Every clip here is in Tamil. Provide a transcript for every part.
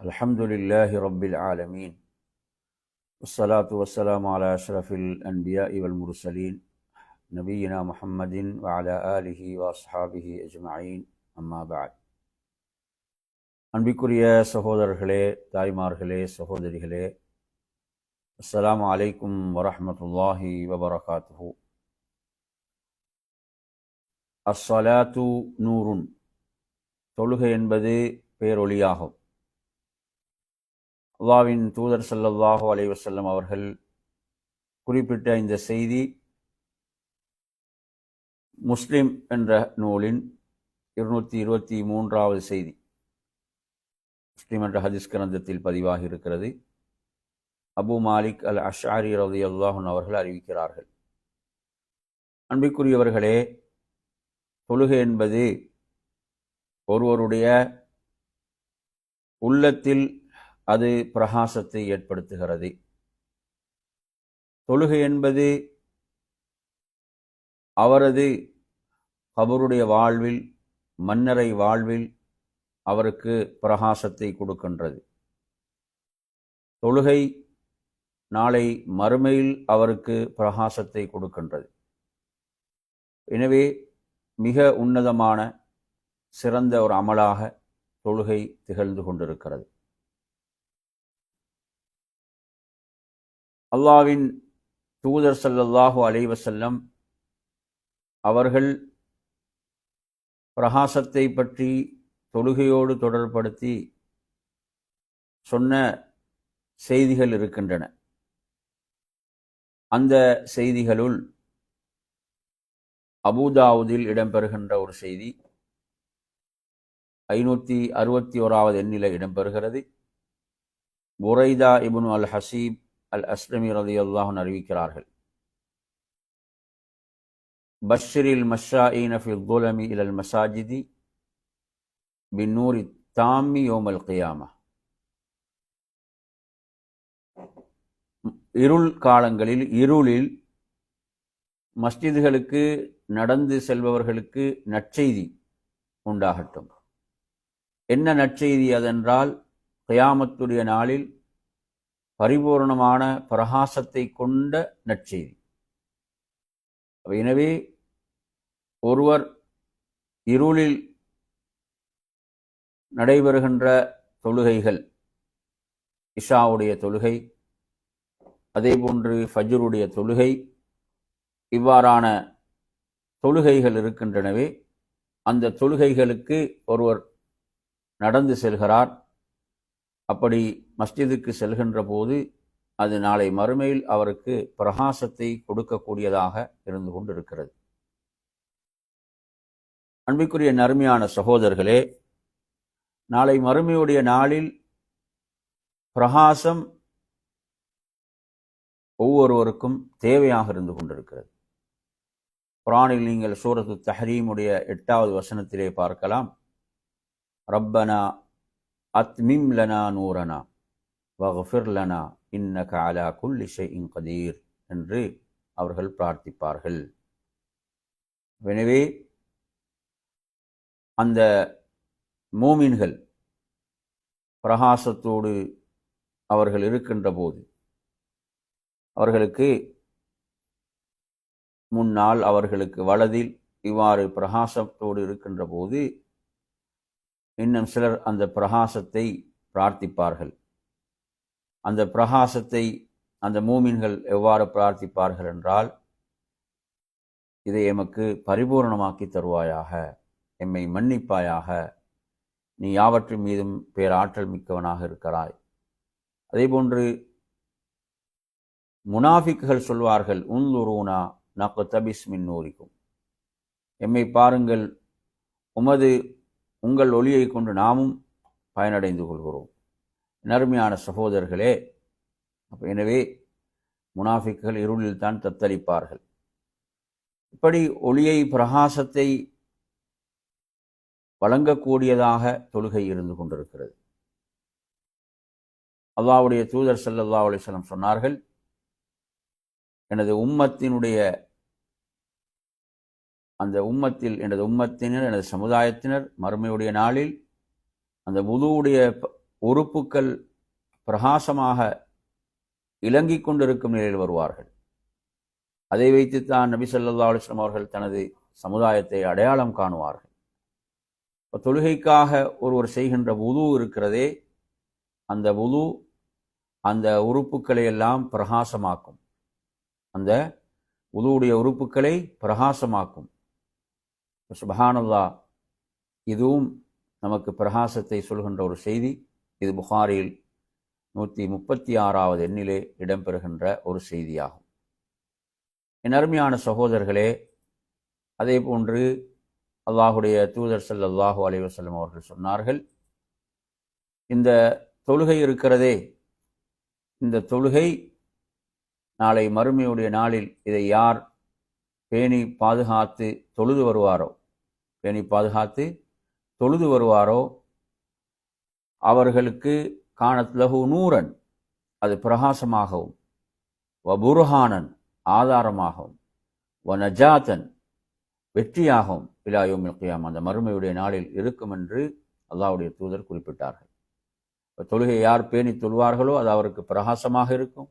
الحمد لله رب العالمين والصلاة والسلام على أشرف الأنبياء والمرسلين نبينا محمد وعلى آله وأصحابه أجمعين أما بعد அன்பிற்குரிய சகோதரர்களே தாய்மார்களே சகோதரிகளே அஸ்ஸலாமு அலைக்கும் வரஹ்மத்துல்லாஹி வபரகாத்துஹு அஸ்ஸலாத்து நூறுன் தொழுகை என்பது பேரொளியாகும் அல்லாவின் தூதர் ஸல்லல்லாஹு அலைவசல்லம் அவர்கள் குறிப்பிட்ட இந்த செய்தி முஸ்லிம் என்ற நூலின் இருநூற்றி இருபத்தி மூன்றாவது செய்தி. முஸ்லிம் என்ற ஹதீஸ் கிரந்தத்தில் பதிவாகி இருக்கிறது. அபு மாலிக் அல் அஷாரி ரவி அல்லாஹன் அவர்கள் அறிவிக்கிறார்கள். அன்பிற்குரியவர்களே தொழுகை என்பது ஒருவருடைய உள்ளத்தில் அது பிரகாசத்தை ஏற்படுத்துகிறது. தொழுகை என்பது அவரது கபருடைய வாழ்வில் மன்னரை வாழ்வில் அவருக்கு பிரகாசத்தை கொடுக்கின்றது. தொழுகை நாளை மறுமையில் அவருக்கு பிரகாசத்தை கொடுக்கின்றது. எனவே மிக உன்னதமான சிறந்த ஒரு அமலாக தொழுகை திகழ்ந்து கொண்டிருக்கிறது. அல்லாவின் தூதர் சல்லல்லாஹு அலைவசல்லம் அவர்கள் பிரகாசத்தை பற்றி தொழுகையோடு தொடர்படுத்தி சொன்ன செய்திகள் இருக்கின்றன. அந்த செய்திகளுள் அபுதாவுதில் இடம்பெறுகின்ற ஒரு செய்தி ஐநூற்றி அறுபத்தி ஓராவது எண்ணில இடம்பெறுகிறது. புரைதா இபுன் அல் ஹசீப் அல் அஸ்லமி ரதி அல்லாஹன் அறிவிக்கிறார்கள். பஷரில் மஷாயின் ஃபி துலமி இலல் மசாஜிதி பின்னூரி தாமி யோமல் கியாமா. இருள் காலங்களில் இருளில் மஸ்ஜிதுகளுக்கு நடந்து செல்பவர்களுக்கு நற்செய்தி உண்டாகட்டும். என்ன நற்செய்தி அதென்றால் கயாமத்துடைய நாளில் பரிபூர்ணமான பிரகாசத்தை கொண்ட நற்செய்தி. எனவே ஒருவர் இருளில் நடைபெறுகின்ற தொழுகைகள் இஷாவுடைய தொழுகை அதேபோன்று ஃபஜ்ருடைய தொழுகை இவ்வாறான தொழுகைகள் இருக்கின்றனவே அந்த தொழுகைகளுக்கு ஒருவர் நடந்து செல்கிறார். அப்படி மஸ்ஜிதுக்கு செல்கின்ற போது அது நாளை மறுமையில் அவருக்கு பிரகாசத்தை கொடுக்கக்கூடியதாக இருந்து கொண்டிருக்கிறது. அன்பிற்குரிய நறுமையான சகோதரர்களே நாளை மறுமையுடைய நாளில் பிரகாசம் ஒவ்வொருவருக்கும் தேவையாக இருந்து கொண்டிருக்கிறது. குரானில் நீங்கள் சூரத்து தஹரீமுடைய எட்டாவது வசனத்திலே பார்க்கலாம். ரப்பனா அத்மிம் லனா நூரனா வஃபிர் லனா இன்னக அலா குல்லி ஷைஇன் கதீர் என்று அவர்கள் பிரார்த்திப்பார்கள். எனவே அந்த மூமின்கள் பிரகாசத்தோடு அவர்கள் இருக்கின்ற போது அவர்களுக்கு முன்னால் அவர்களுக்கு வலதில் இவ்வாறு பிரகாசத்தோடு இருக்கின்ற போது இன்னும் சிலர் அந்த பிரகாசத்தை பிரார்த்திப்பார்கள். அந்த பிரகாசத்தை அந்த மூமின்கள் எவ்வாறு பிரார்த்திப்பார்கள் என்றால் இதை எமக்கு பரிபூர்ணமாக்கி தருவாயாக எம்மை மன்னிப்பாயாக நீ யாவற்றின் மீதும் பேராற்றல் மிக்கவனாக இருக்கிறாய். அதேபோன்று முனாஃபிக்குகள் சொல்வார்கள் உன்லுரூனா நக்கு தபிஸ் மின் நூரிக்கும் எம்மை பாருங்கள் உமது உங்கள் ஒளியை கொண்டு நாமும் பயனடைந்து கொள்கிறோம். நறுமையான சகோதரர்களே அப்போ எனவே முனாஃபிக்குகள் இருளில் தான் தத்தளிப்பார்கள். இப்படி ஒளியை பிரகாசத்தை வழங்கக்கூடியதாக தொழுகை இருந்து கொண்டிருக்கிறது. அல்லாவுடைய தூதர் சல்லல்லா அலிஸ்லம் சொன்னார்கள் எனது உம்மத்தினுடைய அந்த உம்மத்தில் எனது உம்மத்தினர் எனது சமுதாயத்தினர் மறுமையுடைய நாளில் அந்த உதுவுடைய உறுப்புக்கள் பிரகாசமாக இலங்கிக் கொண்டிருக்கும் நிலையில் வருவார்கள். அதை வைத்துத்தான் நபி சொல்லா அலுவலம் அவர்கள் தனது சமுதாயத்தை அடையாளம் காணுவார்கள். இப்போ தொழுகைக்காக ஒருவர் செய்கின்ற உது இருக்கிறதே அந்த உது அந்த உறுப்புக்களை எல்லாம் பிரகாசமாக்கும். அந்த உதுவுடைய உறுப்புக்களை பிரகாசமாக்கும். சுபஹானுல்லா இதுவும் நமக்கு பிரகாசத்தை சொல்கின்ற ஒரு செய்தி. இது புகாரில் நூற்றி முப்பத்தி ஆறாவது எண்ணிலே இடம்பெறுகின்ற ஒரு செய்தியாகும். என் அருமையான சகோதரர்களே அதே போன்று அல்லாஹுடைய தூதர் ஸல்லல்லாஹு அல்லாஹு அலைவசல்லம் அவர்கள் சொன்னார்கள் இந்த தொழுகை இருக்கிறதே இந்த தொழுகை நாளை மறுமையுடைய நாளில் இதை யார் பேணி பாதுகாத்து தொழுது வருவாரோ? பேணி பாதுகாத்து தொழுது வருவாரோ? அவர்களுக்கு காணத்லகு நூரன் அது பிரகாசமாகவும் வபுர்ஹானன் ஆதாரமாகவும் வ நஜாத்தன் வெற்றியாகவும் இலாயோமில் கியாம் அந்த மறுமையுடைய நாளில் இருக்கும் என்று அல்லாவுடைய தூதர் குறிப்பிட்டார்கள். தொழுகை யார் பேணி தொழுவார்களோ அது அவருக்கு பிரகாசமாக இருக்கும்.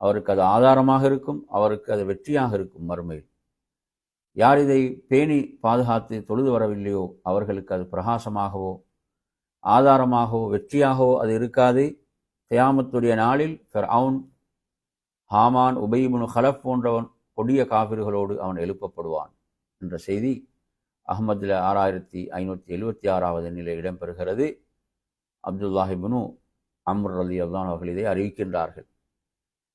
அவருக்கு அது ஆதாரமாக இருக்கும் அவருக்கு அது வெற்றியாக இருக்கும் மறுமையில். யார் இதை பேணி பாதுகாத்து தொழுது வரவில்லையோ அவர்களுக்கு அது பிரகாசமாகவோ ஆதாரமாகவோ வெற்றியாகவோ அது இருக்காது. தியாமத்துடைய நாளில் ஃபெர் அவுன் ஹாமான் உபைபுனு ஹலப் போன்றவன் கொடிய காபிர்களோடு அவன் எழுப்பப்படுவான் என்ற செய்தி அகமதுல ஆறாயிரத்தி ஐநூற்றி எழுபத்தி ஆறாவது எண்ணிலே இடம்பெறுகிறது. அப்துல்லாஹிபுனு அம்ர் அலி அல்லான் அவர்கள் இதை அறிவிக்கின்றார்கள்.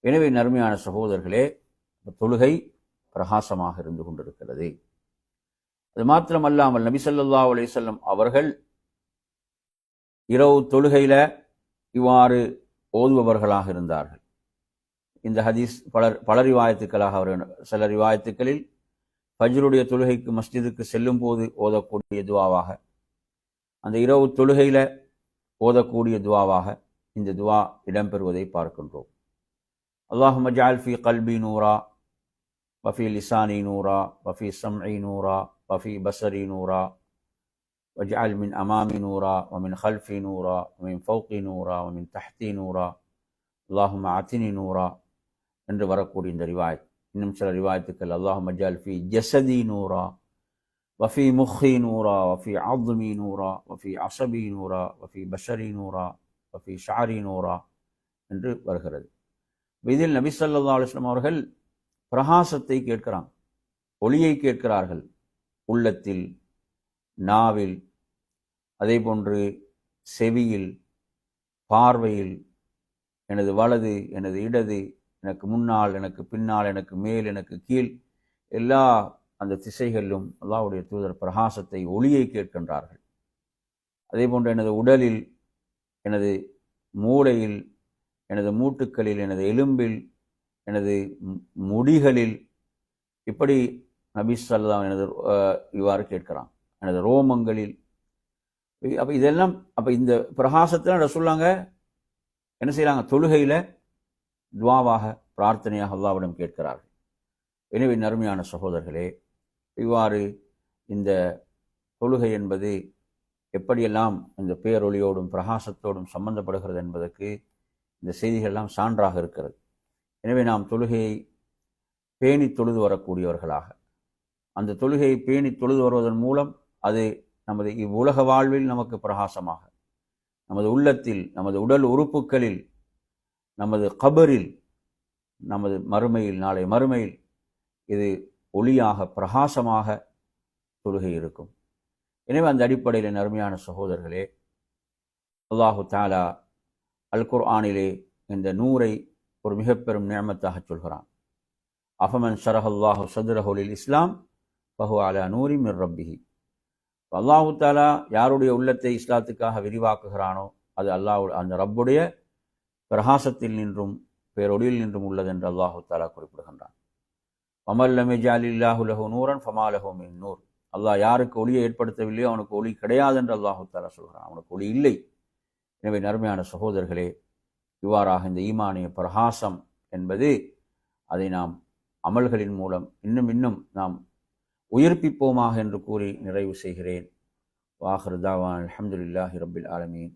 எனவே நறுமையான சகோதரர்களே தொழுகை பிரகாசமாக இருந்து கொண்டிருக்கிறது. அது மாத்திரமல்லாமல் நபி ஸல்லல்லாஹு அவர்கள் இரவு தொழுகையில இவ்வாறு ஓதுபவர்களாக இருந்தார்கள். இந்த ஹதீஸ் பலர் பல ரிவாயத்துக்களாக அவர் சில ரிவாயத்துக்களில் ஃபஜ்ருடைய தொழுகைக்கு மஸ்ஜிதுக்கு செல்லும் போது ஓதக்கூடிய துவாவாக அந்த இரவு தொழுகையில ஓதக்கூடிய துவாவாக இந்த துவா இடம்பெறுவதை பார்க்கின்றோம். அல்லாஹும் ஜால் ஃபி கல்பி நூரா வஃபி லிசானி நூரா வஃபி சம்இ நூரா வஃபி பசரி நூரா وجعل من أمامي نورا ومن خلفي نورا ومن فوقي نورا ومن تحتي نورا اللهم أعطني نورا என்று வரக்கூடிய இந்த ரிவாயத் இன்னும் சில ரிவாயத்துக்கள் அல்லாஹ் மஜால் ஃபி ஜசதி நூரா வஃபி முஹி நூரா வஃபி ஆதுமி நூரா வஃபி அசபி நூரா வஃபி பஷரி நூரா வஃபி ஷாரி நூரா என்று வருகிறது இதில் நபி ஸல்லல்லாஹு அவர்கள் பிரகாசத்தை கேட்கிறாங்க ஒளியை கேட்கிறார்கள். உள்ளத்தில் நாவில் அதே போன்று செவியில் பார்வையில் எனது வலது எனது இடது எனக்கு முன்னால் எனக்கு பின்னால் எனக்கு மேல் எனக்கு கீழ் எல்லா அந்த திசைகளிலும் அல்லாவுடைய தூதர் பிரகாசத்தை ஒளியை கேட்கின்றார்கள். அதே போன்று எனது உடலில் எனது மூளையில் எனது மூட்டுக்களில் எனது எலும்பில் எனது மு- முடிகளில் இப்படி நபி ஸல்லல்லாஹு எனது இவ்வாறு கேட்கிறான். எனது ரோமங்களில். அப்போ இதெல்லாம் அப்போ இந்த பிரகாசத்தில் ரசூல்லாங்க என்ன செய்கிறாங்க தொழுகையில் துவாவாக பிரார்த்தனையாக அல்லாவிடம் கேட்கிறார்கள். எனவே நறுமையான சகோதரர்களே இவ்வாறு இந்த தொழுகை என்பது எப்படியெல்லாம் இந்த பேரொளியோடும் பிரகாசத்தோடும் சம்பந்தப்படுகிறது என்பதற்கு இந்த செய்திகளெல்லாம் சான்றாக இருக்கிறது. எனவே நாம் தொழுகையை பேணி தொழுது வரக்கூடியவர்களாக. அந்த தொழுகையை பேணி தொழுது வருவதன் மூலம் அது நமது இவ்வுலக வாழ்வில் நமக்கு பிரகாசமாக நமது உள்ளத்தில் நமது உடல் உறுப்புகளில் நமது கபரில் நமது மறுமையில் நாளை மறுமையில் இது ஒளியாக பிரகாசமாக தொழுகை இருக்கும். எனவே அந்த அடிப்படையில் நருமையான அருமையான சகோதரர்களே அல்லாஹு தாலா அல் குர்ஆனிலே இந்த நூரை ஒரு மிக பெரும் நியமத்தாக சொல்கிறான். அஃபமன் ஷரஹல்லாஹு சதுரஹுலில் இஸ்லாம் பஹு அலா நூரி மிர் ரப்பிஹி. அல்லாஹு தாலா யாருடைய உள்ளத்தை இஸ்லாத்துக்காக விரிவாக்குகிறானோ அது அல்லாஹ் அந்த ரப்புடைய பிரகாசத்தில் நின்றும் பேரொழியில் நின்றும் உள்ளது என்று அல்லாஹு தாலா குறிப்பிடுகின்றான். மமல்லமே ஜாலில்லாஹு லஹு நூரன் ஃபமாலஹு மின் நூர். அல்லாஹ் யாருக்கு ஒளியை ஏற்படுத்தவில்லையோ அவனுக்கு ஒளி கிடையாது என்று அல்லாஹு தாலா சொல்கிறான். அவனுக்கு ஒளி இல்லை. எனவே நர்மையான சகோதரர்களே இவ்வாறாக இந்த ஈமானிய பிரகாசம் என்பது அதை நாம் அமல்களின் மூலம் இன்னும் இன்னும் நாம் உயிர்ப்பிப்போமாக என்று கூறி நிறைவு செய்கிறேன். வாஹர்தாவான் அலமதுல்லாஹி ரபில் ஆலமீன்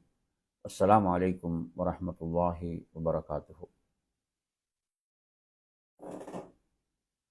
அஸ்லாம் வலைக்கம் வரமத்துல்லாஹி வபரகாத்துஹு